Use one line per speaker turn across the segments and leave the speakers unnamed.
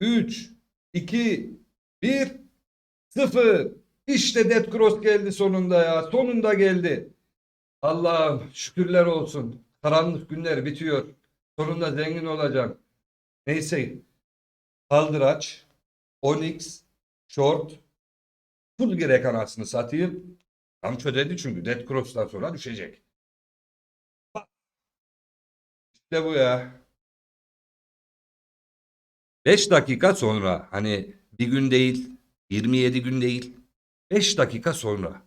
3, 2, 1, 0. İşte Dead Cross geldi sonunda ya. Sonunda geldi. Allah'ım şükürler olsun. Karanlık günler bitiyor. Sonunda zengin olacağım. Neyse. Kaldıraç, Onyx, Short, full gerek anasını satayım. Tam çödedi çünkü Dead Cross'tan sonra düşecek. İşte bu ya. 5 dakika sonra hani bir gün değil 27 gün değil 5 dakika sonra.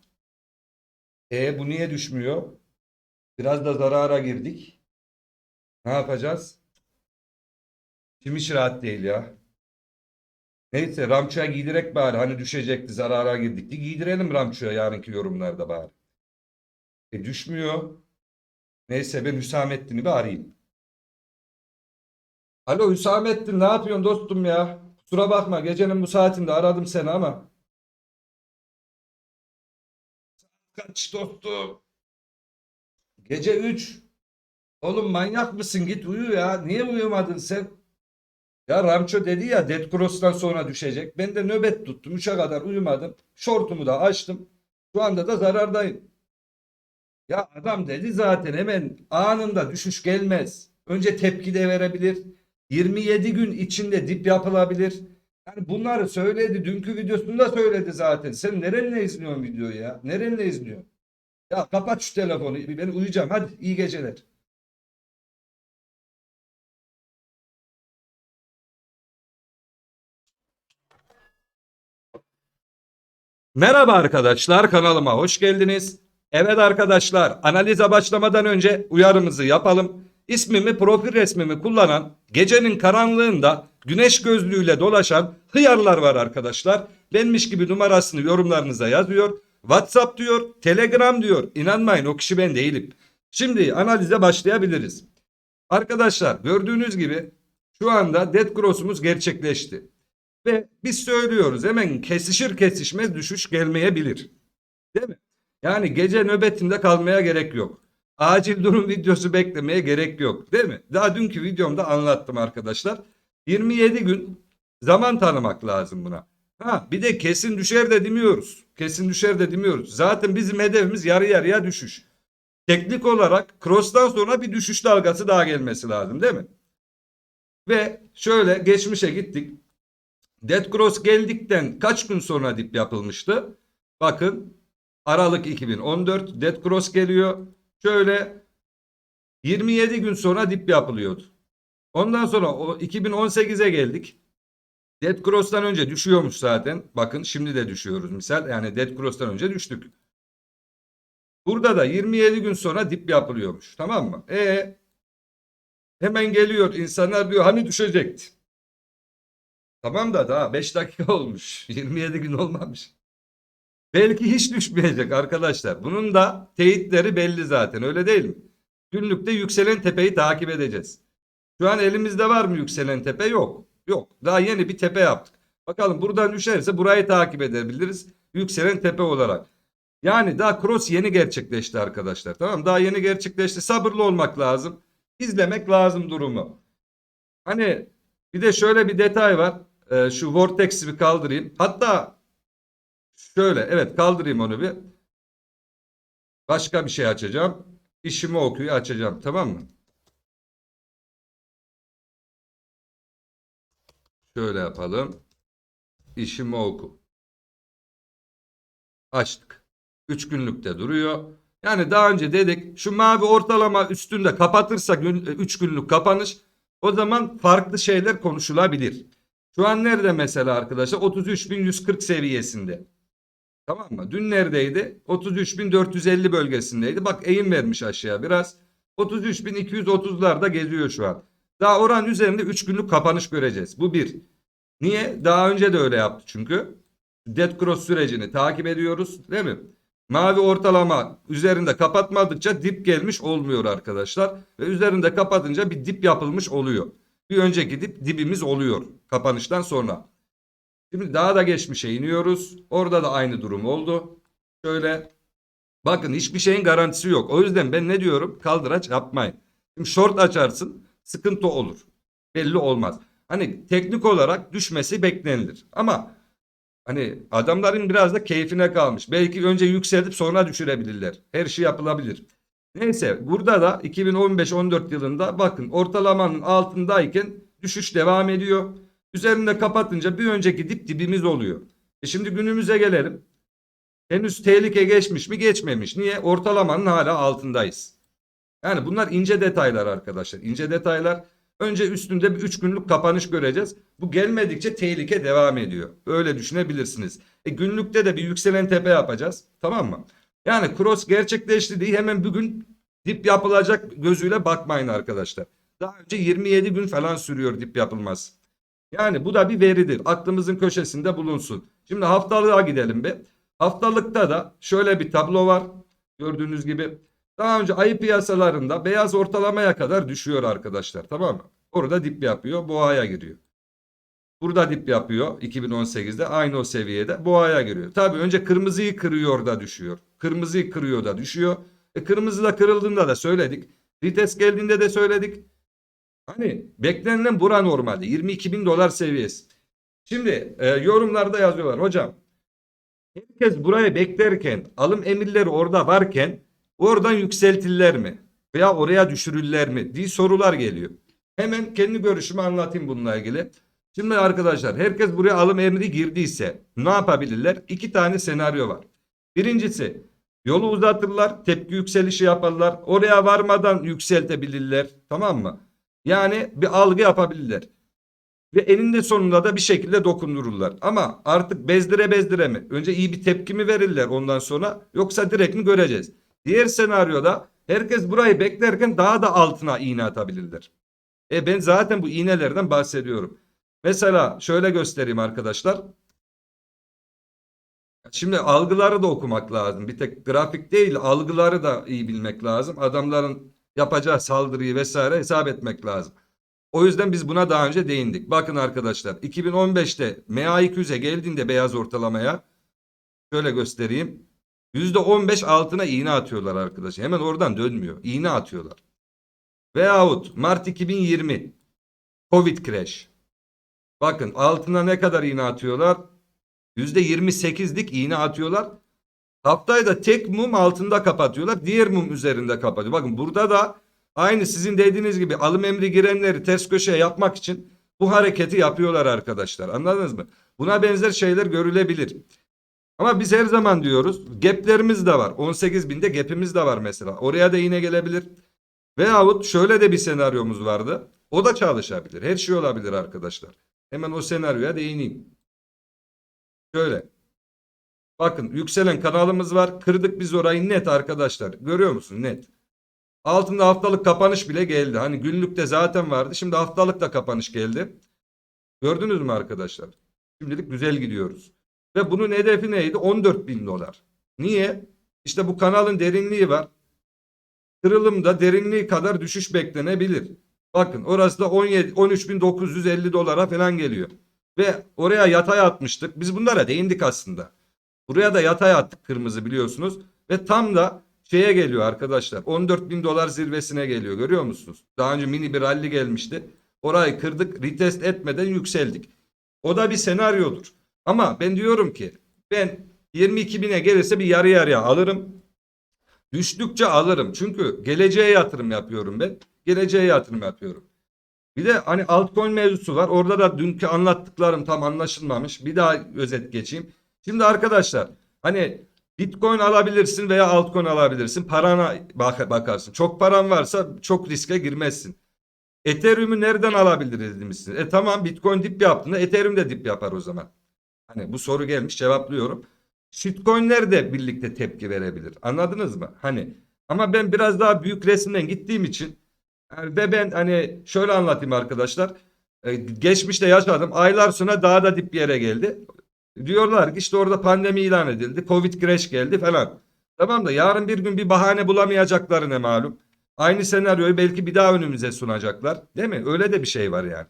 E bu niye düşmüyor? Biraz da zarara girdik. Ne yapacağız? Şimdi hiç rahat değil ya. Neyse Ramço'ya giydirek bari. Hani düşecekti zarara girdik. diye Giydirelim Ramço'ya yarınki yorumlarda bari. E düşmüyor. Neyse ben Hüsamettin'i bir arayayım. Alo Hüsamettin ne yapıyorsun dostum ya? Kusura bakma gecenin bu saatinde aradım seni ama. Kaç dostum? Gece 3. Oğlum manyak mısın? Git uyu ya. Niye uyumadın sen? Ya Ramço dedi ya Dead Cross'tan sonra düşecek. Ben de nöbet tuttum. 3'e kadar uyumadım. Şortumu da açtım. Şu anda da zarardayım. Ya adam dedi zaten hemen anında düşüş gelmez. Önce tepki de verebilir. 27 gün içinde dip yapılabilir. Yani bunları söyledi. Dünkü videosunda söyledi zaten. Sen nerenle izliyorsun videoyu ya? Nerenle izliyorsun? Ya kapat şu telefonu. Ben uyuyacağım. Hadi iyi geceler. Merhaba arkadaşlar kanalıma hoş geldiniz. Evet arkadaşlar analize başlamadan önce uyarımızı yapalım. İsmimi profil resmimi kullanan gecenin karanlığında güneş gözlüğüyle dolaşan hıyarlar var arkadaşlar. Benmiş gibi numarasını yorumlarınıza yazıyor. WhatsApp diyor, Telegram diyor. İnanmayın o kişi ben değilim. Şimdi analize başlayabiliriz. Arkadaşlar gördüğünüz gibi şu anda Dead Cross'umuz gerçekleşti. Ve biz söylüyoruz hemen kesişir kesişmez düşüş gelmeyebilir. Değil mi? Yani gece nöbetinde kalmaya gerek yok. Acil durum videosu beklemeye gerek yok. Değil mi? Daha dünkü videomda anlattım arkadaşlar. 27 gün zaman tanımak lazım buna. Ha bir de kesin düşer de demiyoruz. Kesin düşer de demiyoruz. Zaten bizim hedefimiz yarı yarıya düşüş. Teknik olarak cross'tan sonra bir düşüş dalgası daha gelmesi lazım değil mi? Ve şöyle geçmişe gittik. Dead Cross geldikten kaç gün sonra dip yapılmıştı? Bakın Aralık 2014 Dead Cross geliyor. Şöyle 27 gün sonra dip yapılıyordu. Ondan sonra o 2018'e geldik. Dead Cross'tan önce düşüyormuş zaten. Bakın şimdi de düşüyoruz misal. Yani Dead Cross'tan önce düştük. Burada da 27 gün sonra dip yapılıyormuş. Tamam mı? E hemen geliyor insanlar diyor hani düşecekti. Tamam da daha 5 dakika olmuş. 27 gün olmamış. Belki hiç düşmeyecek arkadaşlar. Bunun da teyitleri belli zaten öyle değil mi? Günlükte yükselen tepeyi takip edeceğiz. Şu an elimizde var mı yükselen tepe? Yok. Yok. Daha yeni bir tepe yaptık. Bakalım buradan düşerse burayı takip edebiliriz. Yükselen tepe olarak. Yani daha cross yeni gerçekleşti arkadaşlar. Tamam daha yeni gerçekleşti. Sabırlı olmak lazım. İzlemek lazım durumu. Hani bir de şöyle bir detay var. Ee, şu vortex'i bir kaldırayım. Hatta şöyle evet kaldırayım onu bir. Başka bir şey açacağım. İşimi okuyu açacağım tamam mı? Şöyle yapalım. İşimi oku. Açtık. 3 günlükte duruyor. Yani daha önce dedik şu mavi ortalama üstünde kapatırsak 3 günlük kapanış o zaman farklı şeyler konuşulabilir. Şu an nerede mesela arkadaşlar? 33.140 seviyesinde. Tamam mı? Dün neredeydi? 33.450 bölgesindeydi. Bak eğim vermiş aşağıya biraz. 33.230'larda geziyor şu an. Daha oran üzerinde 3 günlük kapanış göreceğiz. Bu bir. Niye? Daha önce de öyle yaptı çünkü. Dead Cross sürecini takip ediyoruz. Değil mi? Mavi ortalama üzerinde kapatmadıkça dip gelmiş olmuyor arkadaşlar. Ve üzerinde kapatınca bir dip yapılmış oluyor. Bir önceki dip dibimiz oluyor kapanıştan sonra. Şimdi daha da geçmişe iniyoruz. Orada da aynı durum oldu. Şöyle bakın hiçbir şeyin garantisi yok. O yüzden ben ne diyorum? Kaldıraç yapmayın. Şimdi short açarsın sıkıntı olur. Belli olmaz. Hani teknik olarak düşmesi beklenilir. Ama hani adamların biraz da keyfine kalmış. Belki önce yükseltip sonra düşürebilirler. Her şey yapılabilir. Neyse burada da 2015-14 yılında bakın ortalamanın altındayken düşüş devam ediyor. Üzerinde kapatınca bir önceki dip dibimiz oluyor. E şimdi günümüze gelelim. Henüz tehlike geçmiş mi geçmemiş. Niye? Ortalamanın hala altındayız. Yani bunlar ince detaylar arkadaşlar. İnce detaylar. Önce üstünde bir 3 günlük kapanış göreceğiz. Bu gelmedikçe tehlike devam ediyor. Öyle düşünebilirsiniz. E günlükte de bir yükselen tepe yapacağız. Tamam mı? Yani cross gerçekleşti diye hemen bugün dip yapılacak gözüyle bakmayın arkadaşlar. Daha önce 27 gün falan sürüyor dip yapılması. Yani bu da bir veridir. Aklımızın köşesinde bulunsun. Şimdi haftalığa gidelim bir. Haftalıkta da şöyle bir tablo var. Gördüğünüz gibi. Daha önce ayı piyasalarında beyaz ortalamaya kadar düşüyor arkadaşlar. Tamam mı? Orada dip yapıyor. Boğaya giriyor. Burada dip yapıyor 2018'de aynı o seviyede boğaya giriyor. Tabii önce kırmızıyı kırıyor da düşüyor. Kırmızıyı kırıyor da düşüyor. E kırmızı da kırıldığında da söyledik. Vites geldiğinde de söyledik. Hani beklenilen bura normalde 22 bin dolar seviyesi. Şimdi e, yorumlarda yazıyorlar hocam. Herkes burayı beklerken alım emirleri orada varken oradan yükseltirler mi? Veya oraya düşürürler mi? diye sorular geliyor. Hemen kendi görüşümü anlatayım bununla ilgili. Şimdi arkadaşlar herkes buraya alım emri girdiyse ne yapabilirler? İki tane senaryo var. Birincisi yolu uzatırlar, tepki yükselişi yaparlar. Oraya varmadan yükseltebilirler. Tamam mı? Yani bir algı yapabilirler. Ve eninde sonunda da bir şekilde dokundururlar. Ama artık bezdire bezdire mi? Önce iyi bir tepki mi verirler ondan sonra yoksa direkt mi göreceğiz? Diğer senaryoda herkes burayı beklerken daha da altına iğne atabilirler. E ben zaten bu iğnelerden bahsediyorum. Mesela şöyle göstereyim arkadaşlar. Şimdi algıları da okumak lazım. Bir tek grafik değil algıları da iyi bilmek lazım. Adamların yapacağı saldırıyı vesaire hesap etmek lazım. O yüzden biz buna daha önce değindik. Bakın arkadaşlar 2015'te MA200'e geldiğinde beyaz ortalamaya şöyle göstereyim. %15 altına iğne atıyorlar arkadaşlar. Hemen oradan dönmüyor. İğne atıyorlar. Veyahut Mart 2020 Covid crash. Bakın altına ne kadar iğne atıyorlar? %28'lik iğne atıyorlar. Haftayı da tek mum altında kapatıyorlar. Diğer mum üzerinde kapatıyor. Bakın burada da aynı sizin dediğiniz gibi alım emri girenleri ters köşeye yapmak için bu hareketi yapıyorlar arkadaşlar. Anladınız mı? Buna benzer şeyler görülebilir. Ama biz her zaman diyoruz gaplerimiz de var. 18 binde gapimiz de var mesela. Oraya da yine gelebilir. Veyahut şöyle de bir senaryomuz vardı. O da çalışabilir. Her şey olabilir arkadaşlar. Hemen o senaryoya değineyim. Şöyle. Bakın yükselen kanalımız var. Kırdık biz orayı net arkadaşlar. Görüyor musun? Net. Altında haftalık kapanış bile geldi. Hani günlükte zaten vardı. Şimdi haftalık da kapanış geldi. Gördünüz mü arkadaşlar? Şimdilik güzel gidiyoruz. Ve bunun hedefi neydi? 14 bin dolar. Niye? İşte bu kanalın derinliği var. Kırılımda derinliği kadar düşüş beklenebilir. Bakın orası da 17 13.950 dolara falan geliyor. Ve oraya yatay atmıştık. Biz bunlara değindik aslında. Buraya da yatay attık kırmızı biliyorsunuz. Ve tam da şeye geliyor arkadaşlar. 14 bin dolar zirvesine geliyor görüyor musunuz? Daha önce mini bir rally gelmişti. Orayı kırdık retest etmeden yükseldik. O da bir senaryodur. Ama ben diyorum ki ben 22 bine gelirse bir yarı yarıya alırım. Düştükçe alırım. Çünkü geleceğe yatırım yapıyorum ben. Geleceğe yatırım yapıyorum. Bir de hani altcoin mevzusu var. Orada da dünkü anlattıklarım tam anlaşılmamış. Bir daha özet geçeyim. Şimdi arkadaşlar hani Bitcoin alabilirsin veya altcoin alabilirsin. Parana bak bakarsın. Çok paran varsa çok riske girmezsin. Ethereum'u nereden alabiliriz demişsin. E tamam Bitcoin dip yaptığında Ethereum de dip yapar o zaman. Hani bu soru gelmiş cevaplıyorum. Shitcoin'ler de birlikte tepki verebilir. Anladınız mı? Hani ama ben biraz daha büyük resimden gittiğim için ve ben hani şöyle anlatayım arkadaşlar. E, geçmişte yaşadım. Aylar sonra daha da dip bir yere geldi. Diyorlar ki işte orada pandemi ilan edildi. Covid crash geldi falan. Tamam da yarın bir gün bir bahane bulamayacakları ne malum. Aynı senaryoyu belki bir daha önümüze sunacaklar. Değil mi? Öyle de bir şey var yani.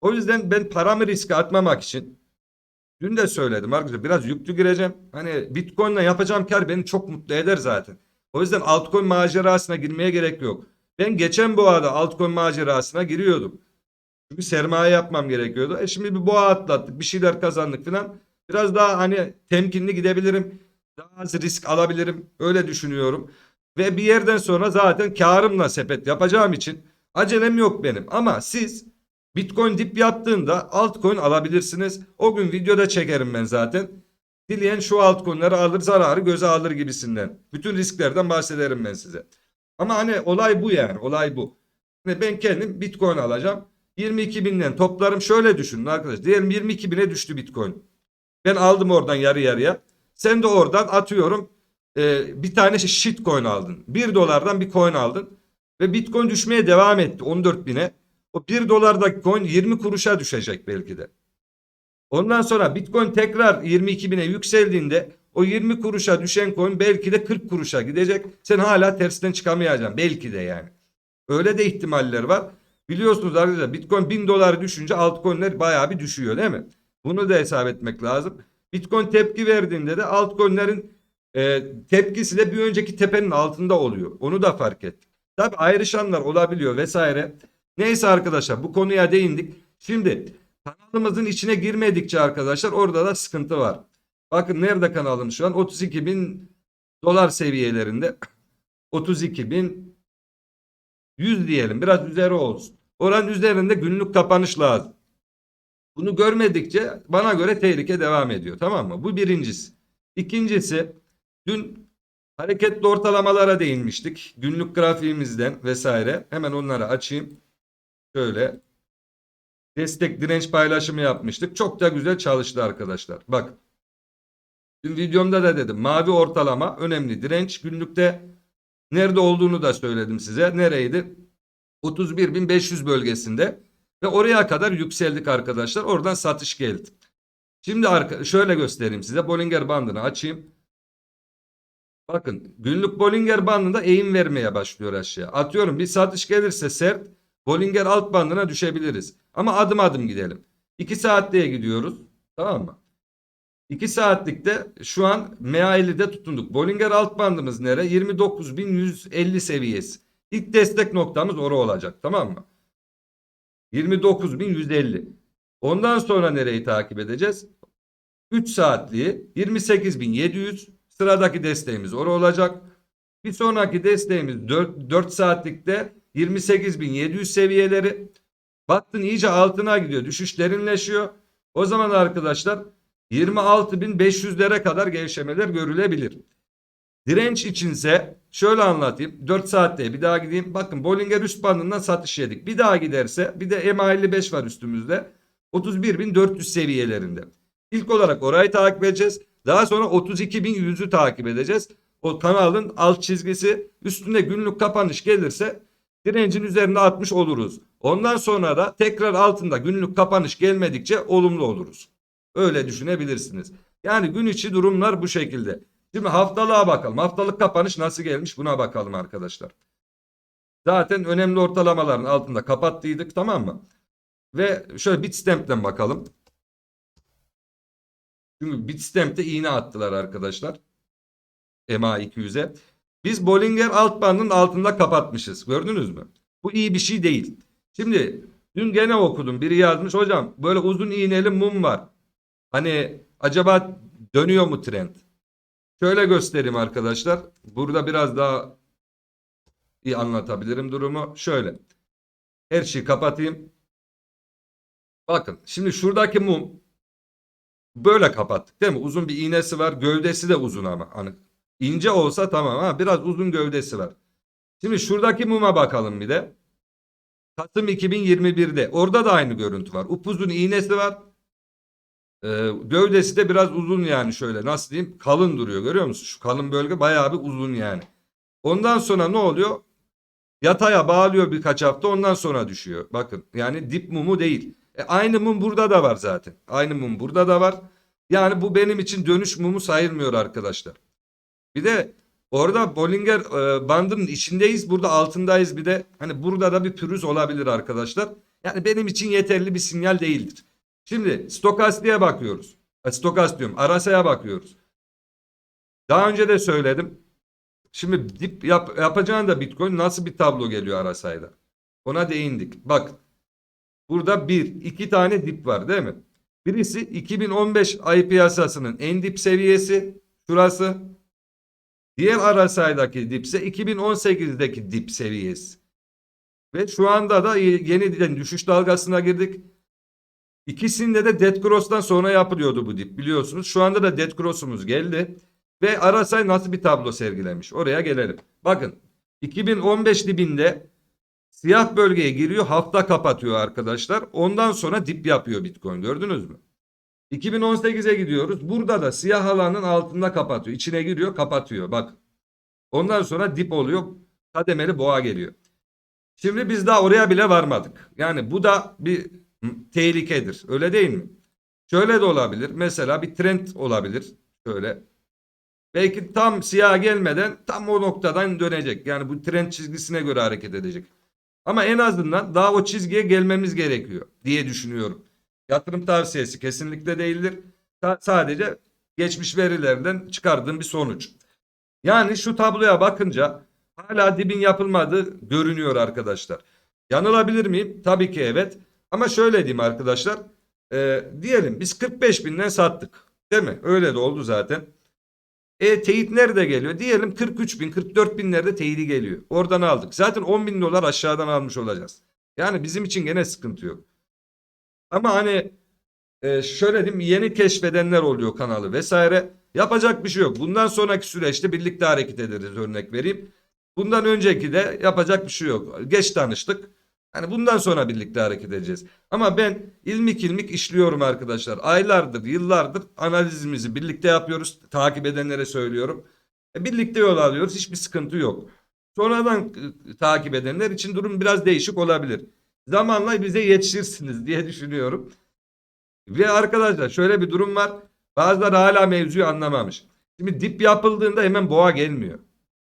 O yüzden ben paramı riske atmamak için dün de söyledim arkadaşlar biraz yüklü gireceğim. Hani Bitcoin'le yapacağım kar beni çok mutlu eder zaten. O yüzden altcoin macerasına girmeye gerek yok. Ben geçen bu arada altcoin macerasına giriyordum. Çünkü sermaye yapmam gerekiyordu. E şimdi bir boğa atlattık. Bir şeyler kazandık falan. Biraz daha hani temkinli gidebilirim. Daha az risk alabilirim. Öyle düşünüyorum. Ve bir yerden sonra zaten karımla sepet yapacağım için acelem yok benim. Ama siz Bitcoin dip yaptığında altcoin alabilirsiniz. O gün videoda çekerim ben zaten. Dileyen şu altcoin'leri alır zararı göze alır gibisinden. Bütün risklerden bahsederim ben size. Ama hani olay bu yani olay bu. Hani ben kendim Bitcoin alacağım. 22 binden toplarım şöyle düşünün arkadaşlar. Diyelim 22 bine düştü Bitcoin. Ben aldım oradan yarı yarıya. Sen de oradan atıyorum e, bir tane shitcoin aldın. 1 dolardan bir coin aldın. Ve Bitcoin düşmeye devam etti 14 bine. O 1 dolardaki coin 20 kuruşa düşecek belki de. Ondan sonra Bitcoin tekrar 22 bine yükseldiğinde o 20 kuruşa düşen coin belki de 40 kuruşa gidecek. Sen hala tersinden çıkamayacaksın. Belki de yani. Öyle de ihtimaller var. Biliyorsunuz arkadaşlar Bitcoin 1000 dolar düşünce altcoin'ler bayağı bir düşüyor değil mi? Bunu da hesap etmek lazım. Bitcoin tepki verdiğinde de altcoin'lerin e, tepkisi de bir önceki tepenin altında oluyor. Onu da fark ettik. Tabi ayrışanlar olabiliyor vesaire. Neyse arkadaşlar bu konuya değindik. Şimdi kanalımızın içine girmedikçe arkadaşlar orada da sıkıntı var. Bakın nerede kanalım şu an 32 bin dolar seviyelerinde. 32 bin 100 diyelim biraz üzeri olsun. Oranın üzerinde günlük kapanış lazım. Bunu görmedikçe bana göre tehlike devam ediyor tamam mı? Bu birincisi. İkincisi dün hareketli ortalamalara değinmiştik. Günlük grafiğimizden vesaire. Hemen onları açayım. Şöyle destek direnç paylaşımı yapmıştık. Çok da güzel çalıştı arkadaşlar. Bak dün videomda da dedim mavi ortalama önemli direnç günlükte nerede olduğunu da söyledim size. Nereydi? 31.500 bölgesinde ve oraya kadar yükseldik arkadaşlar. Oradan satış geldi. Şimdi şöyle göstereyim size. Bollinger bandını açayım. Bakın günlük Bollinger bandında eğim vermeye başlıyor aşağı. Atıyorum bir satış gelirse sert Bollinger alt bandına düşebiliriz. Ama adım adım gidelim. 2 saatliğe gidiyoruz. Tamam mı? 2 saatlikte şu an MA50'de tutunduk. Bollinger alt bandımız nere? 29.150 seviyesi. İlk destek noktamız orası olacak. Tamam mı? 29.150. Ondan sonra nereyi takip edeceğiz? 3 saatliği 28.700 sıradaki desteğimiz orası olacak. Bir sonraki desteğimiz 4, 4 saatlikte 28.700 seviyeleri. Baktın iyice altına gidiyor. Düşüş derinleşiyor. O zaman arkadaşlar 26.500'lere kadar gevşemeler görülebilir. Direnç içinse şöyle anlatayım. 4 saatte bir daha gideyim. Bakın Bollinger üst bandından satış yedik. Bir daha giderse bir de MA55 var üstümüzde. 31.400 seviyelerinde. İlk olarak orayı takip edeceğiz. Daha sonra 32.100'ü takip edeceğiz. O kanalın alt çizgisi üstünde günlük kapanış gelirse direncin üzerine atmış oluruz. Ondan sonra da tekrar altında günlük kapanış gelmedikçe olumlu oluruz. Öyle düşünebilirsiniz. Yani gün içi durumlar bu şekilde. Şimdi haftalığa bakalım. Haftalık kapanış nasıl gelmiş buna bakalım arkadaşlar. Zaten önemli ortalamaların altında kapattıydık tamam mı? Ve şöyle Bitstamp'ten bakalım. Çünkü Bitstamp'te iğne attılar arkadaşlar. MA 200'e. Biz Bollinger alt bandının altında kapatmışız. Gördünüz mü? Bu iyi bir şey değil. Şimdi dün gene okudum. Biri yazmış hocam böyle uzun iğneli mum var. Hani acaba dönüyor mu trend? Şöyle göstereyim arkadaşlar. Burada biraz daha iyi anlatabilirim durumu. Şöyle. Her şeyi kapatayım. Bakın şimdi şuradaki mum böyle kapattık değil mi? Uzun bir iğnesi var. Gövdesi de uzun ama. Hani ince olsa tamam ama biraz uzun gövdesi var. Şimdi şuradaki muma bakalım bir de. Kasım 2021'de. Orada da aynı görüntü var. Upuzun iğnesi var. Ee, gövdesi de biraz uzun yani şöyle nasıl diyeyim kalın duruyor görüyor musun? Şu kalın bölge bayağı bir uzun yani. Ondan sonra ne oluyor? Yataya bağlıyor birkaç hafta ondan sonra düşüyor. Bakın yani dip mumu değil. E, aynı mum burada da var zaten. Aynı mum burada da var. Yani bu benim için dönüş mumu sayılmıyor arkadaşlar. Bir de orada Bollinger e, bandının içindeyiz. Burada altındayız bir de. Hani burada da bir pürüz olabilir arkadaşlar. Yani benim için yeterli bir sinyal değildir. Şimdi stokastiğe bakıyoruz. E, Stokast diyorum. Arasa'ya bakıyoruz. Daha önce de söyledim. Şimdi dip yap, yapacağın da Bitcoin nasıl bir tablo geliyor Arasa'yla? Ona değindik. Bak Burada bir, iki tane dip var değil mi? Birisi 2015 ay piyasasının en dip seviyesi. Şurası. Diğer arasaydaki dip ise 2018'deki dip seviyesi. Ve şu anda da yeniden düşüş dalgasına girdik. İkisinde de Dead Cross'tan sonra yapılıyordu bu dip biliyorsunuz. Şu anda da Dead Cross'umuz geldi. Ve Arasay nasıl bir tablo sergilemiş? Oraya gelelim. Bakın 2015 dibinde siyah bölgeye giriyor hafta kapatıyor arkadaşlar. Ondan sonra dip yapıyor Bitcoin gördünüz mü? 2018'e gidiyoruz. Burada da siyah alanın altında kapatıyor. İçine giriyor kapatıyor bak. Ondan sonra dip oluyor. Kademeli boğa geliyor. Şimdi biz daha oraya bile varmadık. Yani bu da bir tehlikedir. Öyle değil mi? Şöyle de olabilir. Mesela bir trend olabilir. Şöyle. Belki tam siyah gelmeden tam o noktadan dönecek. Yani bu trend çizgisine göre hareket edecek. Ama en azından daha o çizgiye gelmemiz gerekiyor diye düşünüyorum. Yatırım tavsiyesi kesinlikle değildir. Sa- sadece geçmiş verilerden çıkardığım bir sonuç. Yani şu tabloya bakınca hala dibin yapılmadığı görünüyor arkadaşlar. Yanılabilir miyim? Tabii ki evet. Ama şöyle diyeyim arkadaşlar. Ee, diyelim biz 45 binden sattık. Değil mi? Öyle de oldu zaten. E teyit nerede geliyor? Diyelim 43 bin, 44 binlerde teyidi geliyor. Oradan aldık. Zaten 10 bin dolar aşağıdan almış olacağız. Yani bizim için gene sıkıntı yok. Ama hani e, şöyle diyeyim yeni keşfedenler oluyor kanalı vesaire. Yapacak bir şey yok. Bundan sonraki süreçte birlikte hareket ederiz örnek vereyim. Bundan önceki de yapacak bir şey yok. Geç tanıştık. Hani bundan sonra birlikte hareket edeceğiz. Ama ben ilmik ilmik işliyorum arkadaşlar. Aylardır, yıllardır analizimizi birlikte yapıyoruz. Takip edenlere söylüyorum. E, birlikte yol alıyoruz. Hiçbir sıkıntı yok. Sonradan e, takip edenler için durum biraz değişik olabilir. Zamanla bize yetişirsiniz diye düşünüyorum. Ve arkadaşlar şöyle bir durum var. Bazıları hala mevzuyu anlamamış. Şimdi dip yapıldığında hemen boğa gelmiyor.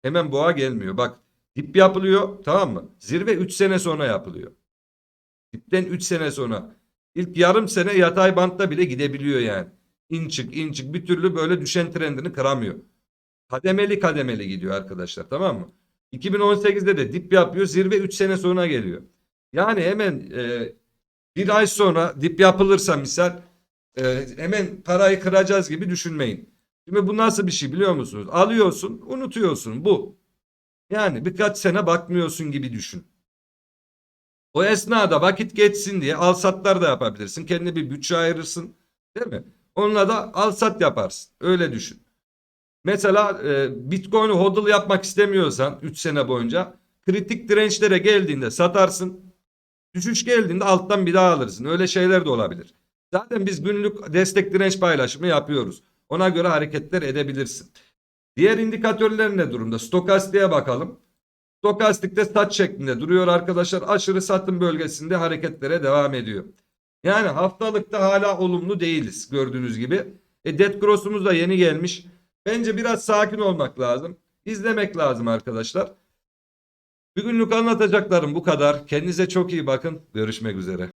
Hemen boğa gelmiyor. Bak dip yapılıyor tamam mı? Zirve 3 sene sonra yapılıyor. Dipten 3 sene sonra. İlk yarım sene yatay bantta bile gidebiliyor yani. İn çık in çık bir türlü böyle düşen trendini kıramıyor. Kademeli kademeli gidiyor arkadaşlar tamam mı? 2018'de de dip yapıyor zirve 3 sene sonra geliyor. Yani hemen e, bir ay sonra dip yapılırsa misal e, hemen parayı kıracağız gibi düşünmeyin. Şimdi bu nasıl bir şey biliyor musunuz? Alıyorsun unutuyorsun bu. Yani birkaç sene bakmıyorsun gibi düşün. O esnada vakit geçsin diye al satlar da yapabilirsin. Kendine bir bütçe ayırırsın. Değil mi? Onunla da al sat yaparsın. Öyle düşün. Mesela e, Bitcoin'i hodl yapmak istemiyorsan 3 sene boyunca kritik dirençlere geldiğinde satarsın. Düşüş geldiğinde alttan bir daha alırsın. Öyle şeyler de olabilir. Zaten biz günlük destek direnç paylaşımı yapıyoruz. Ona göre hareketler edebilirsin. Diğer indikatörler ne durumda? Stokastiğe bakalım. Stokastikte sat şeklinde duruyor arkadaşlar. Aşırı satım bölgesinde hareketlere devam ediyor. Yani haftalıkta hala olumlu değiliz gördüğünüz gibi. E Dead Cross'umuz da yeni gelmiş. Bence biraz sakin olmak lazım. İzlemek lazım arkadaşlar. Bugünlük anlatacaklarım bu kadar. Kendinize çok iyi bakın. Görüşmek üzere.